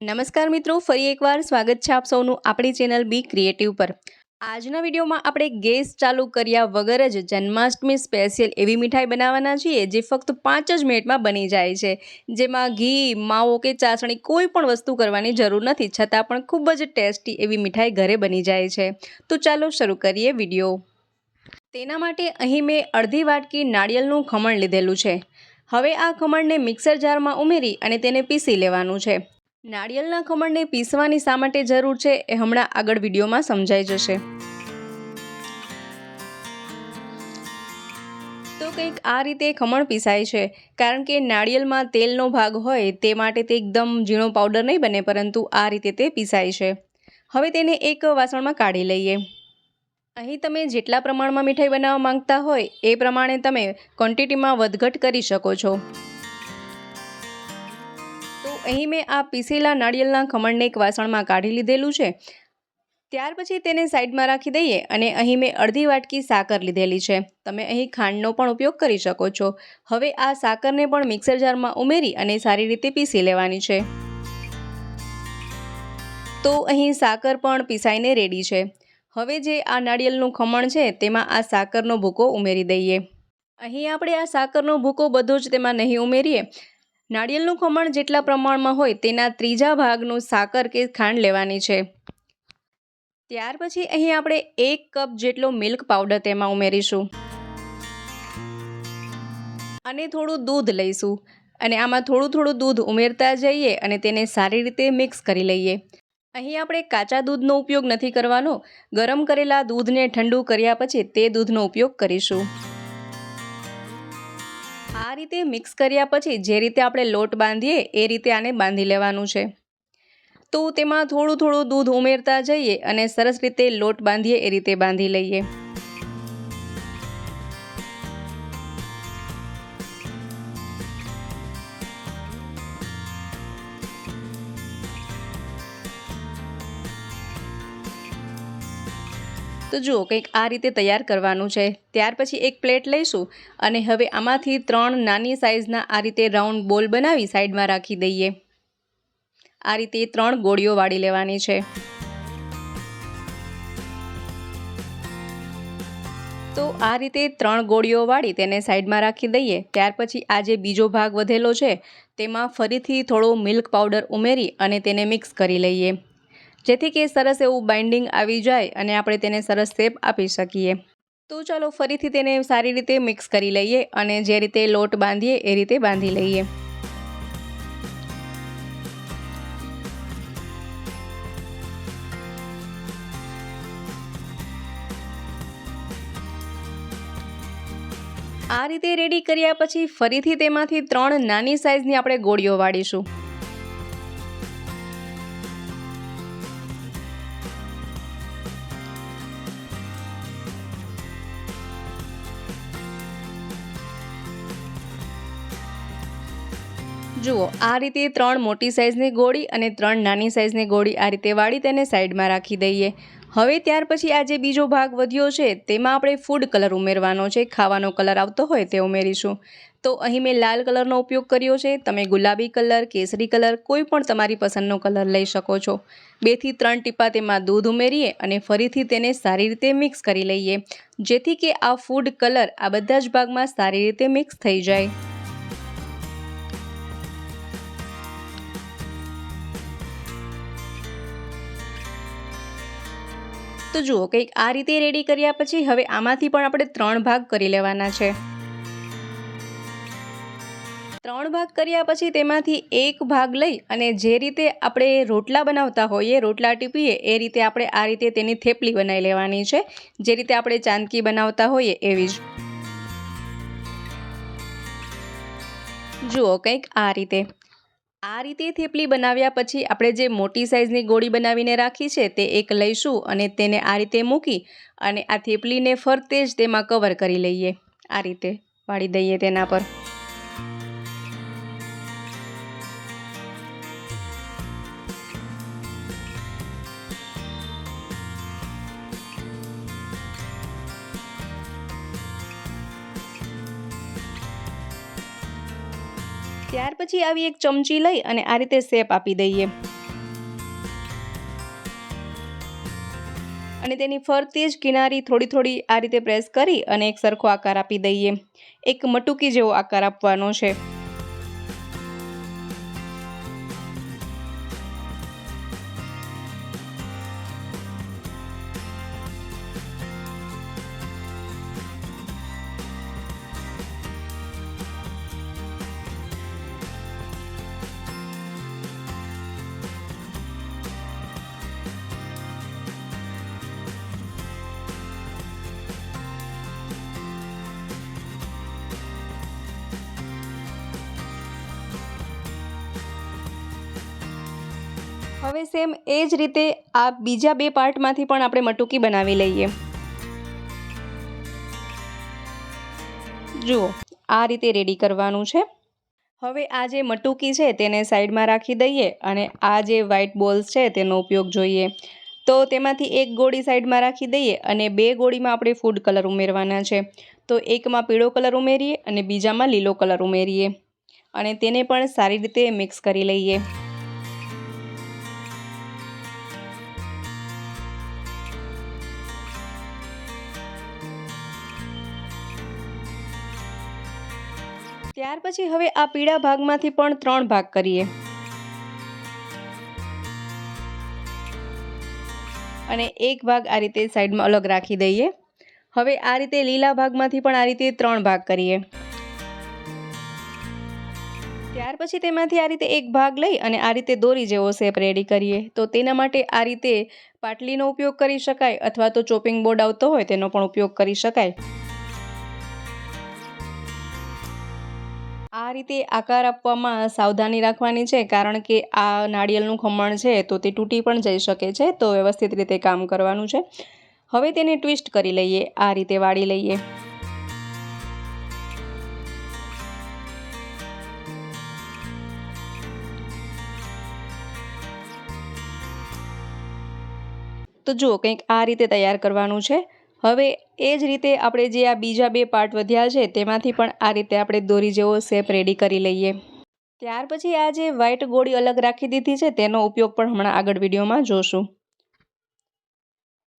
નમસ્કાર મિત્રો, ફરી એકવાર સ્વાગત છે આપ સૌનું આપણી ચેનલ બી ક્રિએટિવ પર. આજના વિડીયોમાં આપણે ગેસ ચાલુ કર્યા વગર જ જન્માષ્ટમી સ્પેશિયલ એવી મીઠાઈ બનાવવાના છીએ જે ફક્ત પાંચ જ મિનિટમાં બની જાય છે. જેમાં ઘી, માવો કે ચાસણી કોઈ પણ વસ્તુ કરવાની જરૂર નથી, છતાં પણ ખૂબ જ ટેસ્ટી એવી મીઠાઈ ઘરે બની જાય છે. તો ચાલો શરૂ કરીએ વીડિયો. તેના માટે અહીં મેં અડધી વાટકી નાળિયેરનું ખમણ લીધેલું છે. હવે આ ખમણને મિક્સર જારમાં ઉમેરી અને તેને પીસી લેવાનું છે. નાળિયેરના ખમણને પીસવાની શા માટે જરૂર છે એ હમણાં આગળ વિડીયોમાં સમજાઈ જશે. તો કંઈક આ રીતે ખમણ પીસાય છે, કારણ કે નાળિયેરમાં તેલનો ભાગ હોય તે માટે તે એકદમ ઝીણો પાવડર નહીં બને, પરંતુ આ રીતે તે પીસાય છે. હવે તેને એક વાસણમાં કાઢી લઈએ. અહીં તમે જેટલા પ્રમાણમાં મીઠાઈ બનાવવા માંગતા હોય એ પ્રમાણે તમે ક્વોન્ટિટીમાં વધઘટ કરી શકો છો. અહીં મેં આ પીસેલા નાળિયેરના ખમણને એક વાસણમાં કાઢી લીધેલું છે. ત્યાર પછી તેને સાઈડમાં રાખી દઈએ અને અહીં મેં અડધી વાટકી સાકર લીધેલી છે. તમે અહીં ખાંડનો પણ ઉપયોગ કરી શકો છો. હવે આ સાકરને પણ મિક્સર જારમાં ઉમેરી અને સારી રીતે પીસી લેવાની છે. તો અહીં સાકર પણ પીસાઈને રેડી છે. હવે જે આ નાળિયેરનું ખમણ છે તેમાં આ સાકરનો ભૂકો ઉમેરી દઈએ. અહીં આપણે આ સાકરનો ભૂકો બધો જ તેમાં નહીં ઉમેરીએ. નાળિયેરનું ખમણ જેટલા પ્રમાણમાં હોય તેના ત્રીજા ભાગનું સાકર કે ખાંડ લેવાની છે. ત્યાર પછી અહીં આપણે એક કપ જેટલો મિલ્ક પાવડર તેમાં ઉમેરીશું. અને થોડું દૂધ લઈશું. અને આમાં થોડું થોડું દૂધ ઉમેરતા જઈએ અને તેને સારી રીતે મિક્સ કરી લઈએ. અહીં આપણે કાચા દૂધનો ઉપયોગ નથી કરવાનો. ગરમ કરેલા દૂધને ઠંડુ કર્યા પછી તે દૂધનો ઉપયોગ કરીશું. આ રીતે મિક્સ કર્યા પછી જે રીતે આપણે લોટ બાંધીએ એ રીતે આને બાંધી લેવાનું છે. તો તેમાં થોડું થોડું દૂધ ઉમેરતા જઈએ અને સરસ રીતે લોટ બાંધીએ એ રીતે બાંધી લઈએ. તો જુઓ, કંઈક આ રીતે તૈયાર કરવાનું છે. ત્યાર પછી એક પ્લેટ લઈશું અને હવે આમાંથી ત્રણ નાની સાઇઝના આ રીતે રાઉન્ડ બોલ બનાવી સાઈડમાં રાખી દઈએ. આ રીતે ત્રણ ગોળીઓ વાળી લેવાની છે. તો આ રીતે ત્રણ ગોળીઓ વાળી તેને સાઈડમાં રાખી દઈએ. ત્યાર પછી આ જે બીજો ભાગ વધેલો છે, તેમાં ફરીથી થોડો મિલ્ક પાવડર ઉમેરી અને તેને મિક્સ કરી લઈએ. જેથી કે સરસ એવું બાઇન્ડિંગ આવી જાય અને આપણે તેને સરસ શેપ આપી શકીએ. તો ચાલો ફરીથી તેને સારી રીતે મિક્સ કરી લઈએ અને જે રીતે લોટ બાંધીએ એ રીતે બાંધી લઈએ. આ રીતે રેડી કર્યા પછી ફરીથી તેમાંથી ત્રણ નાની સાઇઝની આપણે ગોળીઓ વાળીશું. જુઓ, આ રીતે ત્રણ મોટી સાઇઝની ગોળી અને ત્રણ નાની સાઇઝની ગોળી આ રીતે વાળી તેને સાઈડમાં રાખી દઈએ. હવે ત્યાર પછી આ જે બીજો ભાગ વધ્યો છે, તેમાં આપણે ફૂડ કલર ઉમેરવાનો છે, ખાવાનો કલર આવતો હોય તે ઉમેરીશું. તો અહીં મેં લાલ કલરનો ઉપયોગ કર્યો છે, તમે ગુલાબી કલર, કેસરી કલર, કોઈ પણ તમારી પસંદનો કલર લઈ શકો છો. બેથી ત્રણ ટીપા તેમાં દૂધ ઉમેરીએ અને ફરીથી તેને સારી રીતે મિક્સ કરી લઈએ, જેથી કે આ ફૂડ કલર આ બધા જ ભાગમાં સારી રીતે મિક્સ થઈ જાય. તો જુઓ, કંઈક આ રીતે રેડી કર્યા પછી હવે આમાંથી પણ આપણે ત્રણ ભાગ કરી લેવાના છે. ત્રણ ભાગ કર્યા પછી તેમાંથી એક ભાગ લઈ અને જે રીતે આપણે રોટલા બનાવતા હોઈએ, રોટલા ટીપીએ, એ રીતે આપણે આ રીતે તેની થેપલી બનાવી લેવાની છે. જે રીતે આપણે ચાંદકી બનાવતા હોઈએ એવી જ. જુઓ, કંઈક આ રીતે. આ રીતે થેપલી બનાવ્યા પછી આપણે જે મોટી સાઇઝની ગોળી બનાવીને રાખી છે તે એક લઈશું અને તેને આ રીતે મૂકી અને આ થેપલીને ફરતે જ તેમાં કવર કરી લઈએ. આ રીતે વાળી દઈએ તેના પર. ત્યાર પછી આવી એક ચમચી લઈ અને આ રીતે શેપ આપી દઈએ. અને તેની ફરતી જ કિનારી થોડી થોડી આ રીતે પ્રેસ કરી અને એક સરખો આકાર આપી દઈએ. એક મટુકી જેવો આકાર આપવાનો છે. હવે સેમ એ જ રીતે આ બીજા બે પાર્ટમાંથી પણ આપણે મટુકી બનાવી લઈએ. જુઓ, આ રીતે રેડી કરવાનું છે. હવે આ જે મટુકી છે તેને સાઈડમાં રાખી દઈએ અને આ જે વ્હાઇટ બોલ્સ છે તેનો ઉપયોગ જોઈએ. તો તેમાંથી એક ગોળી સાઈડમાં રાખી દઈએ અને બે ગોળીમાં આપણે ફૂડ કલર ઉમેરવાના છે. તો એકમાં પીળો કલર ઉમેરીએ અને બીજામાં લીલો કલર ઉમેરીએ. અને તેને પણ સારી રીતે મિક્સ કરી લઈએ. ત્યાર પછી હવે આ પીળા ભાગમાંથી પણ ત્રણ ભાગ કરીએ. અને એક ભાગ આ રીતે સાઈડમાં અલગ રાખી દઈએ. હવે આ રીતે લીલા ભાગમાંથી પણ આ રીતે ત્રણ ભાગ કરીએ. ત્યાર પછી તેમાંથી આ રીતે એક ભાગ લઈ અને આ રીતે દોરી જેવો શેપ રેડી કરીએ. તો તેના માટે આ રીતે પાટલીનો ઉપયોગ કરી શકાય અથવા તો ચોપિંગ બોર્ડ આવતો હોય તેનો પણ ઉપયોગ કરી શકાય. આ રીતે આકાર આપવામાં સાવધાની રાખવાની છે, કારણ કે આ નાળિયેરનું ખમણ છે તો તે તૂટી પણ જઈ શકે છે, તો વ્યવસ્થિત રીતે કામ કરવાનું છે. હવે તેને ટ્વિસ્ટ કરી લઈએ, આ રીતે વાળી લઈએ. તો જુઓ, કંઈક આ રીતે તૈયાર કરવાનું છે. હવે એ જ રીતે આપણે જે આ બીજા બે પાર્ટ વધ્યા છે, તેમાંથી પણ આ રીતે આપણે દોરી જેવો શેપ રેડી કરી લઈએ. ત્યાર પછી આ જે વ્હાઇટ ગોળી અલગ રાખી દીધી છે, તેનો ઉપયોગ પણ હમણાં આગળ વિડીયોમાં જોશું.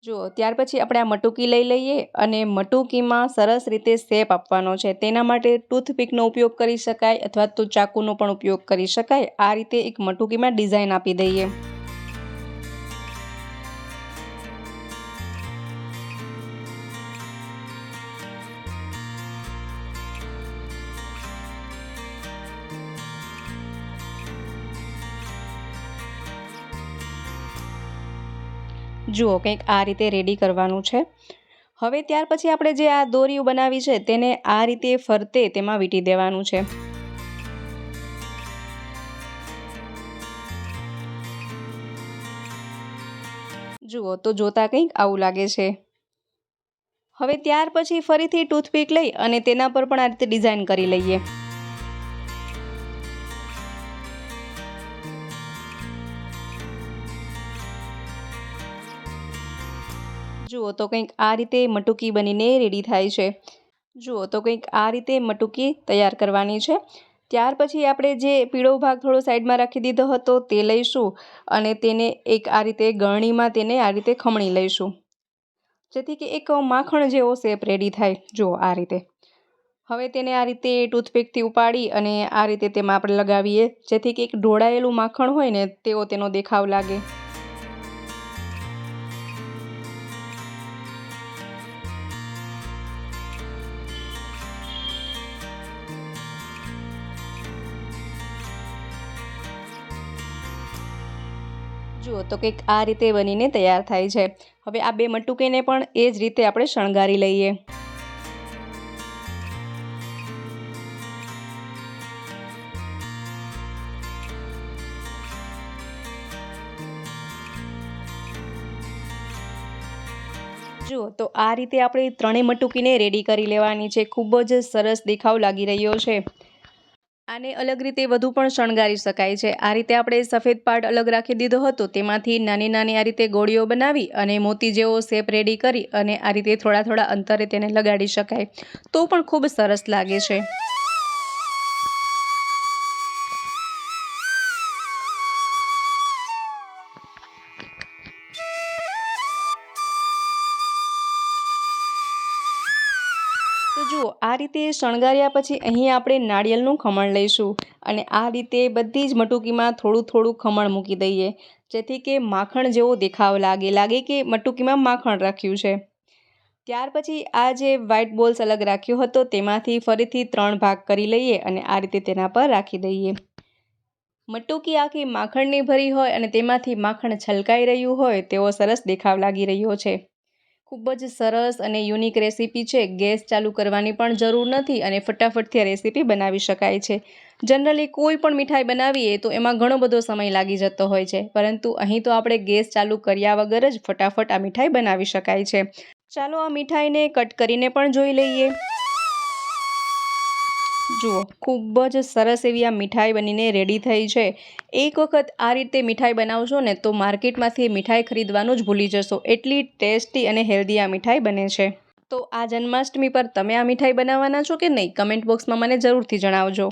જુઓ, ત્યાર પછી આપણે આ મટુકી લઈ લઈએ અને મટુકીમાં સરસ રીતે શેપ આપવાનો છે. તેના માટે ટૂથપીકનો ઉપયોગ કરી શકાય અથવા તો ચાકુનો પણ ઉપયોગ કરી શકાય. આ રીતે એક મટુકીમાં ડિઝાઇન આપી દઈએ. જુઓ, કંઈક આ રીતે રેડી કરવાનું છે. હવે ત્યાર પછી આપણે જે આ દોરીઓ બનાવી છે, તેને આ રીતે ફરતે તેમાં વીંટી દેવાનું છે. જુઓ, તો જોતા કંઈક આવું લાગે છે. હવે ત્યાર પછી ફરીથી ટૂથપીક લઈ અને તેના પર પણ આ રીતે ડિઝાઇન કરી લઈએ. જુઓ તો કંઈક આ રીતે મટુકી બનીને રેડી થાય છે. જુઓ તો કંઈક આ રીતે મટુકી તૈયાર કરવાની છે. ત્યાર પછી આપણે જે પીળો ભાગ થોડો સાઈડમાં રાખી દીધો હતો તે લઈશું અને તેને એક આ રીતે ગરણીમાં તેને આ રીતે ખમણી લઈશું. જેથી કે એક માખણ જેવો શેપ રેડી થાય. જુઓ આ રીતે. હવે તેને આ રીતે ટૂથપીકથી ઉપાડી અને આ રીતે તેમાં આપણે લગાવીએ. જેથી કે એક ઢોળાયેલું માખણ હોય ને તેવો તેનો દેખાવ લાગે. જુઓ તો કંઈક આ રીતે બનીને તૈયાર થાય છે. હવે આ બે મટુકીને પણ એ જ રીતે આપણે શણગારી લઈએ. જુઓ તો આ રીતે આપણે ત્રણેય મટુકીને રેડી કરી લેવાની છે. ખૂબ જ સરસ દેખાવ લાગી રહ્યો છે. આને અલગ રીતે વધુ પણ શણગારી શકાય છે. આ રીતે આપણે સફેદ પાર્ટ અલગ રાખી દીધો હતો, તેમાંથી નાની નાની આ રીતે ગોળીઓ બનાવી અને મોતી જેવો શેપ રેડી કરી અને આ રીતે થોડા થોડા અંતરે તેને લગાડી શકાય. તો પણ ખૂબ સરસ લાગે છે. રીતે શણગાર્યા પછી અહીં આપણે નાળિયેરનું ખમણ લઈશું અને આ રીતે બધી જ મટુકીમાં થોડું થોડું ખમણ મૂકી દઈએ, જેથી કે માખણ જેવો દેખાવ લાગે લાગે કે મટુકીમાં માખણ રાખ્યું છે. ત્યાર પછી આ જે વ્હાઇટ બોલ્સ અલગ રાખ્યો હતો તેમાંથી ફરીથી ત્રણ ભાગ કરી લઈએ અને આ રીતે તેના પર રાખી દઈએ. મટુકી આખી માખણની ભરી હોય અને તેમાંથી માખણ છલકાઈ રહ્યું હોય તેવો સરસ દેખાવ લાગી રહ્યો છે. ખૂબ જ સરસ અને યુનિક રેસીપી છે. ગેસ ચાલુ કરવાની પણ જરૂર નથી અને ફટાફટથી આ રેસીપી બનાવી શકાય છે. જનરલી કોઈ પણ મીઠાઈ બનાવીએ તો એમાં ઘણો બધો સમય લાગી જતો હોય છે. પરંતુ અહીં તો આપણે ગેસ ચાલુ કર્યા વગર જ ફટાફટ આ મીઠાઈ બનાવી શકાય છે. ચાલો આ મીઠાઈને કટ કરીને પણ જોઈ લઈએ. જુઓ, ખૂબ જ સરસ એવી આ મીઠાઈ બનીને રેડી થઈ છે. એક વખત આ રીતે મીઠાઈ બનાવશો ને તો માર્કેટમાંથી મીઠાઈ ખરીદવાનું જ ભૂલી જશો. એટલી ટેસ્ટી અને હેલ્ધી આ મીઠાઈ બને છે. તો આ જન્માષ્ટમી પર તમે આ મીઠાઈ બનાવવાના છો કે નહીં? કમેન્ટ બોક્સમાં મને જરૂરથી જણાવજો.